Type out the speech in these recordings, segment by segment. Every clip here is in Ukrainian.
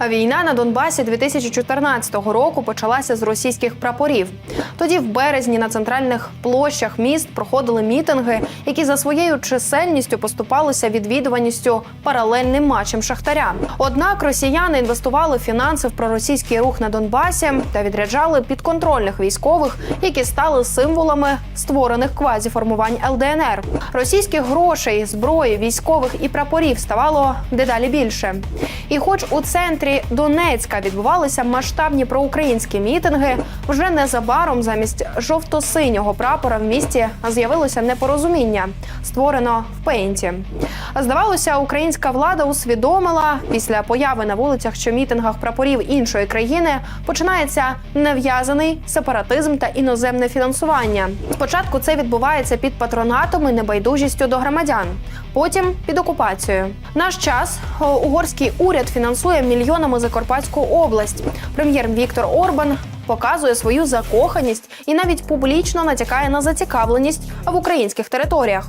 Війна на Донбасі 2014 року почалася з російських прапорів. Тоді, в березні, на центральних площах міст проходили мітинги, які за своєю чисельністю поступалися відвідуваністю паралельним матчем Шахтаря. Однак росіяни інвестували фінанси в проросійський рух на Донбасі та відряджали підконтрольних військових, які стали символами створених квазіформувань ЛДНР. Російських грошей, зброї, військових і прапорів ставало дедалі більше. І, хоч у центрі Донецька відбувалися масштабні проукраїнські мітинги, вже незабаром замість жовто-синього прапора в місті з'явилося непорозуміння, створено в пейнті. Здавалося, українська влада усвідомила після появи на вулицях чи мітингах прапорів іншої країни починається нав'язаний сепаратизм та іноземне фінансування. Спочатку це відбувається під патронатом і небайдужістю до громадян. Потім під окупацією. Наш час угорський уряд фінансує мільйонами Закарпатську область. Прем'єр Віктор Орбан показує свою закоханість і навіть публічно натякає на зацікавленість в українських територіях.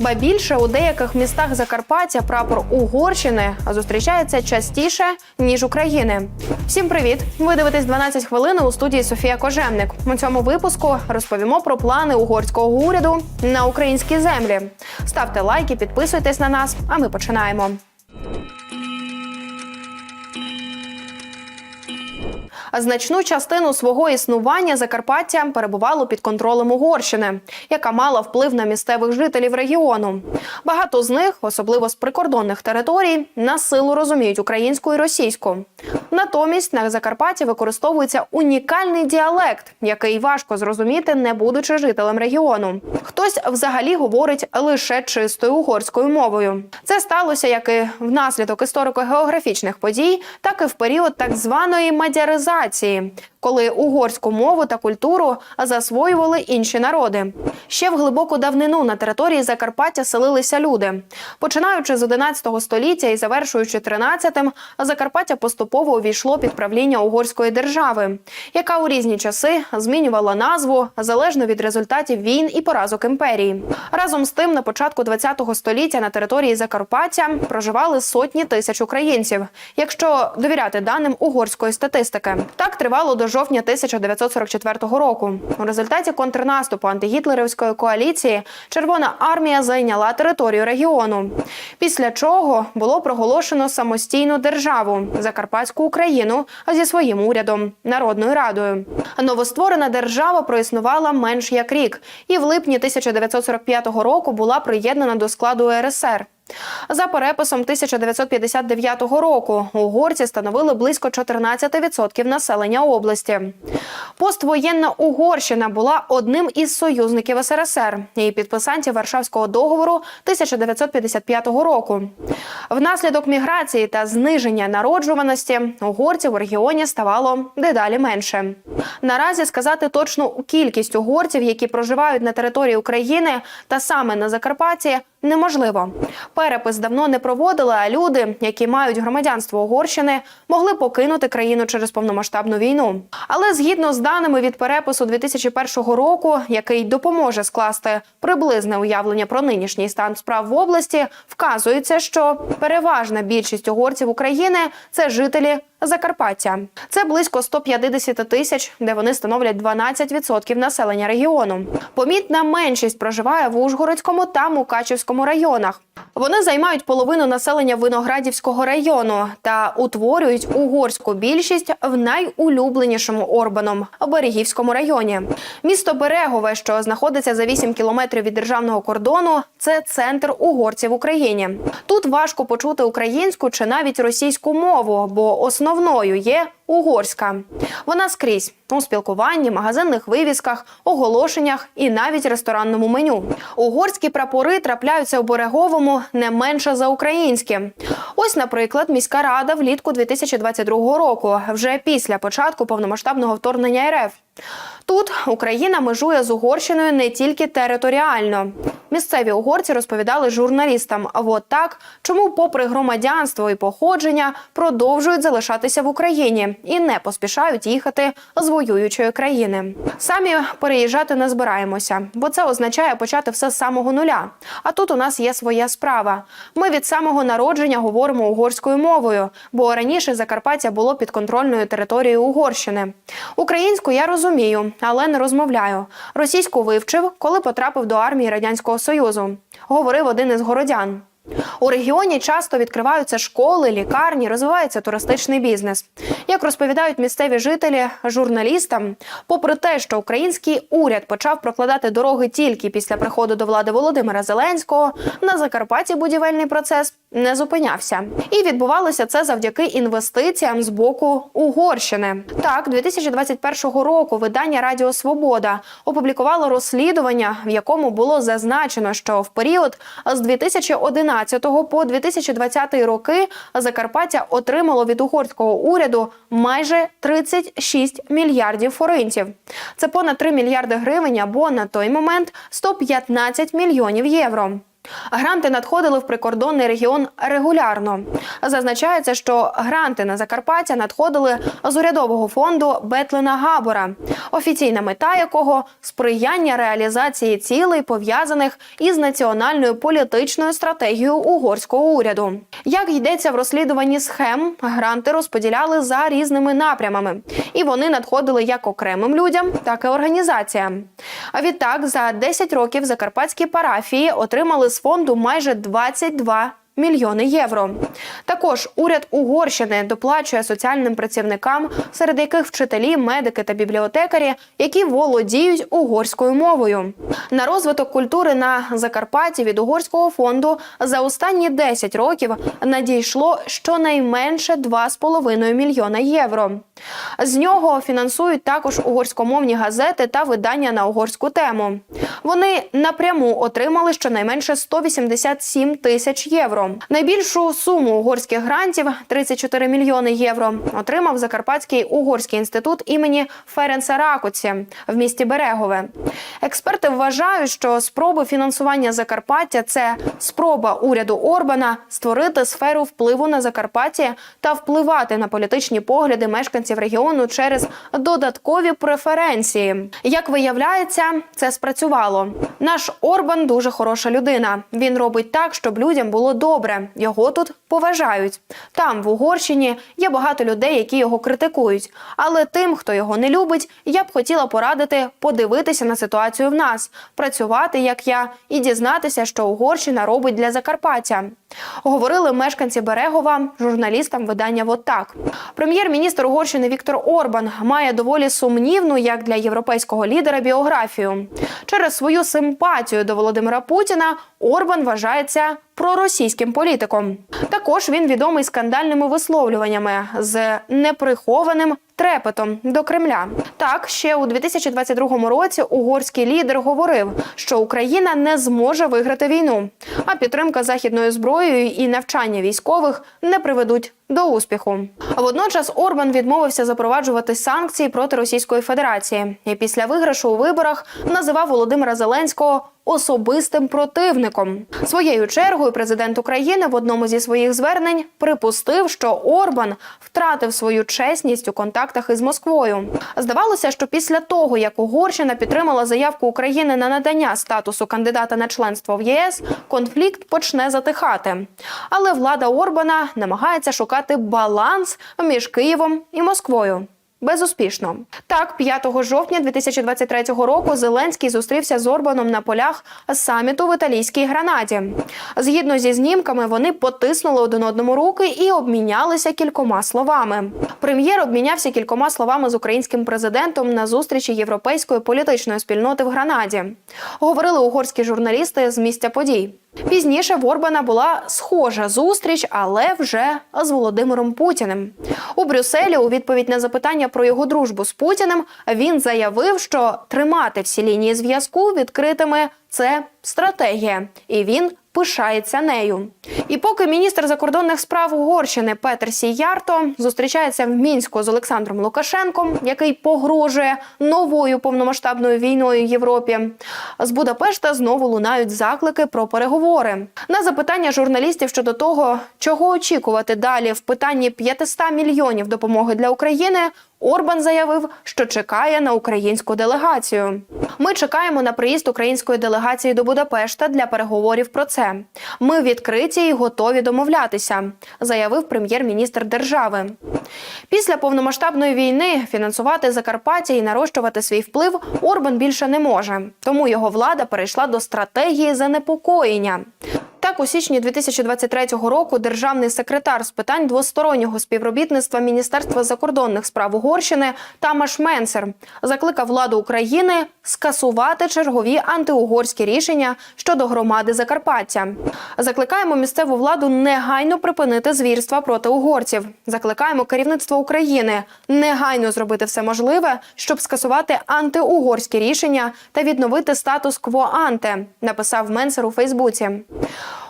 Ба більше у деяких містах Закарпаття прапор Угорщини зустрічається частіше ніж України. Всім привіт! Ви дивитесь 12 хвилин у студії Софія Кожемник. У цьому випуску розповімо про плани угорського уряду на українські землі. Ставте лайки, підписуйтесь на нас. А ми починаємо. Значну частину свого існування Закарпаття перебувало під контролем Угорщини, яка мала вплив на місцевих жителів регіону. Багато з них, особливо з прикордонних територій, на силу розуміють українську і російську. Натомість на Закарпатті використовується унікальний діалект, який важко зрозуміти, не будучи жителем регіону. Хтось взагалі говорить лише чистою угорською мовою. Це сталося як і внаслідок історико-географічних подій, так і в період так званої мадяризації, коли угорську мову та культуру засвоювали інші народи. Ще в глибоку давнину на території Закарпаття селилися люди. Починаючи з 11 століття і завершуючи 13-м, Закарпаття поступово увійшло під правління угорської держави, яка у різні часи змінювала назву залежно від результатів війн і поразок імперії. Разом з тим, на початку 20 століття на території Закарпаття проживали сотні тисяч українців, якщо довіряти даним угорської статистики. Так тривало до жовтня 1944 року. У результаті контрнаступу антигітлерівської коаліції Червона армія зайняла територію регіону. Після чого було проголошено самостійну державу Закарпатську Україну зі своїм урядом Народною радою. Новостворена держава проіснувала менш як рік, і в липні 1945 року була приєднана до складу РСР. За переписом 1959 року угорці становили близько 14% населення області. Поствоєнна Угорщина була одним із союзників СРСР і підписантів Варшавського договору 1955 року. Внаслідок міграції та зниження народжуваності угорців у регіоні ставало дедалі менше. Наразі сказати точну кількість угорців, які проживають на території України та саме на Закарпатті, неможливо. Перепис давно не проводили, а люди, які мають громадянство Угорщини, могли покинути країну через повномасштабну війну. Але згідно з даними від перепису 2001 року, який допоможе скласти приблизне уявлення про нинішній стан справ в області, вказується, що переважна більшість угорців України це жителі. Закарпаття це близько 150 тисяч, де вони становлять 12% населення регіону. Помітна меншість проживає в Ужгородському та Мукачівському районах. Вони займають половину населення Виноградівського району та утворюють угорську більшість в найулюбленішому Орбаном Берегівському районі. Місто Берегове, що знаходиться за 8 кілометрів від державного кордону, це центр угорців в Україні. Тут важко почути українську чи навіть російську мову, бо основною є угорська. Вона скрізь у спілкуванні, магазинних вивісках, оголошеннях і навіть ресторанному меню. Угорські прапори трапляються у Береговому не менше за українські. Ось, наприклад, міська рада влітку 2022 року, вже після початку повномасштабного вторгнення РФ. Тут Україна межує з Угорщиною не тільки територіально. Місцеві угорці розповідали журналістам, от так, чому, попри громадянство і походження, продовжують залишатися в Україні і не поспішають їхати з воюючої країни. Самі переїжджати не збираємося, бо це означає почати все з самого нуля. А тут у нас є своя справа. Ми від самого народження говоримо угорською мовою, бо раніше Закарпаття було підконтрольною територією Угорщини. Українську я розумію, але не розмовляю. Російську вивчив, коли потрапив до армії радянського союзу. Говорив один із городян. У регіоні часто відкриваються школи, лікарні, розвивається туристичний бізнес. Як розповідають місцеві жителі журналістам, попри те, що український уряд почав прокладати дороги тільки після приходу до влади Володимира Зеленського, на Закарпатті будівельний процес не зупинявся. І відбувалося це завдяки інвестиціям з боку Угорщини. Так, 2021 року видання Радіо Свобода опублікувало розслідування, в якому було зазначено, що в період з 2011 по 2020 роки Закарпаття отримало від угорського уряду майже 36 мільярдів форинтів. Це понад 3 мільярди гривень або на той момент 115 мільйонів євро. Гранти надходили в прикордонний регіон регулярно. Зазначається, що гранти на Закарпаття надходили з урядового фонду Бетлина Габора, офіційна мета якого сприяння реалізації цілей пов'язаних із національною політичною стратегією угорського уряду. Як йдеться в розслідуванні схем, гранти розподіляли за різними напрямами, і вони надходили як окремим людям, так і організаціям. А відтак за 10 років закарпатські парафії отримали з фонду майже 22 Мільйони євро. Також уряд Угорщини доплачує соціальним працівникам, серед яких вчителі, медики та бібліотекарі, які володіють угорською мовою. На розвиток культури на Закарпатті від угорського фонду за останні 10 років надійшло щонайменше 2,5 мільйона євро. З нього фінансують також угорськомовні газети та видання на угорську тему. Вони напряму отримали щонайменше 187 тисяч євро. Найбільшу суму угорських грантів 34 мільйони євро. Отримав Закарпатський угорський інститут імені Ференца Ракоці в місті Берегове. Експерти вважають, що спроби фінансування Закарпаття це спроба уряду Орбана створити сферу впливу на Закарпатті та впливати на політичні погляди мешканців регіону через додаткові преференції. Як виявляється, це спрацювало. Наш Орбан дуже хороша людина. Він робить так, щоб людям було добре. Його тут поважають. Там, в Угорщині, є багато людей, які його критикують. Але тим, хто його не любить, я б хотіла порадити подивитися на ситуацію в нас, працювати як я, і дізнатися, що Угорщина робить для Закарпаття. Говорили мешканці Берегова журналістам видання «Вот так». Прем'єр-міністр Угорщини Віктор Орбан має доволі сумнівну, як для європейського лідера, біографію. Через свою симпатію до Володимира Путіна Орбан вважається проросійським політиком. Також він відомий скандальними висловлюваннями з неприхованим трепетом до Кремля. Так, ще у 2022 році угорський лідер говорив, що Україна не зможе виграти війну, а підтримка західною зброєю і навчання військових не приведуть до успіху. Водночас Орбан відмовився запроваджувати санкції проти Російської Федерації і після виграшу у виборах називав Володимира Зеленського особистим противником. Своєю чергою президент України в одному зі своїх звернень припустив, що Орбан втратив свою чесність у контактах із Москвою. Здавалося, що після того, як Угорщина підтримала заявку України на надання статусу кандидата на членство в єС, конфлікт почне затихати. Але влада Орбана намагається шукати баланс між Києвом і Москвою. Безуспішно так, 5 жовтня 2023 року Зеленський зустрівся з Орбаном на полях саміту в італійській гранаді. Згідно зі знімками, вони потиснули один одному руки і обмінялися кількома словами. Прем'єр обмінявся кількома словами з українським президентом на зустрічі європейської політичної спільноти в Гранаді. Говорили угорські журналісти з місця подій. Пізніше в Орбана була схожа зустріч, але вже з Володимиром Путіним. У Брюсселі у відповідь на запитання про його дружбу з Путіним він заявив, що тримати всі лінії зв'язку відкритими це стратегія, і він пишається нею. І поки міністр закордонних справ Угорщини Петер Сіярто зустрічається в мінську з Олександром Лукашенком, який погрожує новою повномасштабною війною Європі, з Будапешта знову лунають заклики про переговори. На запитання журналістів щодо того, чого очікувати далі в питанні 500 мільйонів допомоги для України. Орбан заявив, що чекає на українську делегацію. Ми чекаємо на приїзд української делегації до Будапешта для переговорів про це. Ми відкриті і готові домовлятися, заявив прем'єр-міністр держави. Після повномасштабної війни фінансувати Закарпаття і нарощувати свій вплив Орбан більше не може. Тому його влада перейшла до стратегії занепокоєння. Так, у січні 2023 року державний секретар з питань двостороннього співробітництва Міністерства закордонних справ Угорщини Тамаш Менцер закликав владу України скасувати чергові антиугорські рішення щодо громади Закарпаття. Закликаємо місцеву владу негайно припинити звірства проти угорців. Закликаємо керівництво України негайно зробити все можливе, щоб скасувати антиугорські рішення та відновити статус кво анте, написав Менцер у Фейсбуці.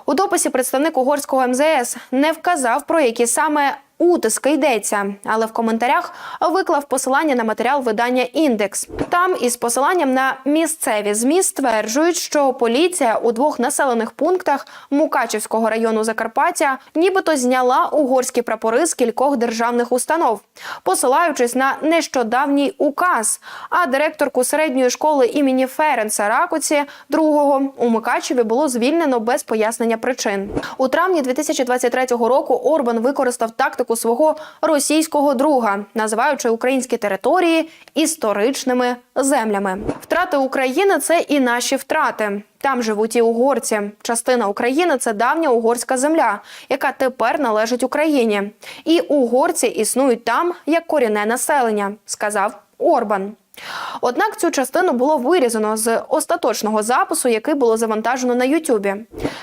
У дописі представник угорського МЗС не вказав про які саме утиски йдеться, але в коментарях виклав посилання на матеріал видання Індекс. Там із посиланням на місцеві ЗМІ стверджують, що поліція у двох населених пунктах Мукачівського району Закарпаття нібито зняла угорські прапори з кількох державних установ, посилаючись на нещодавній указ. А директорку середньої школи імені Ференца Ракоці другого у Мукачеві було звільнено без пояснення причин. У травні 2023 року Орбан використав тактику свого російського друга, називаючи українські території історичними землями. Втрати України це і наші втрати. Там живуть і угорці. Частина України це давня угорська земля, яка тепер належить Україні. І угорці існують там як корінне населення, сказав Орбан. Однак цю частину було вирізано з остаточного запису, який було завантажено на Ютубі.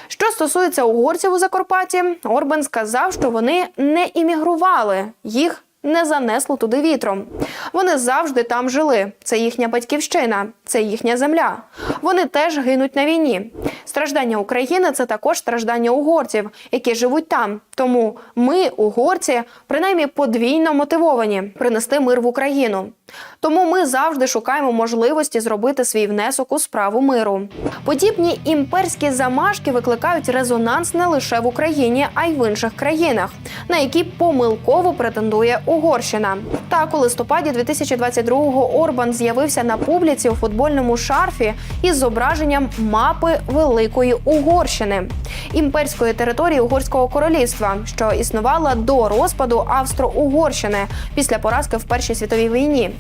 Що стосується угорців у Закарпатті, Орбан сказав, що вони не іммігрували, їх не занесло туди вітром. Вони завжди там жили. Це їхня батьківщина, це їхня земля. Вони теж гинуть на війні. Страждання України це також страждання угорців, які живуть там. Тому ми, угорці, принаймні подвійно мотивовані принести мир в Україну. Тому ми завжди шукаємо можливості зробити свій внесок у справу миру. Подібні імперські замашки викликають резонанс не лише в Україні, а й в інших країнах, на які помилково претендує Угорщина. Так, у листопаді 2022-го Орбан з'явився на публіці у футбольному шарфі із зображенням мапи Великої Угорщини, імперської території Угорського королівства, що існувала до розпаду Австро-Угорщини після поразки в Першій світовій війні.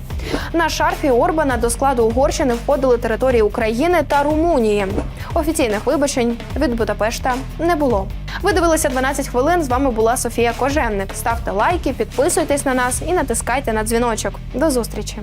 На шарфі Орбана до складу Угорщини входили території України та Румунії. Офіційних вибачень від Будапешта не було. Ви дивилися 12 хвилин. З вами була Софія Кожевник. Ставте лайки, підписуйтесь на нас і натискайте на дзвіночок. До зустрічі.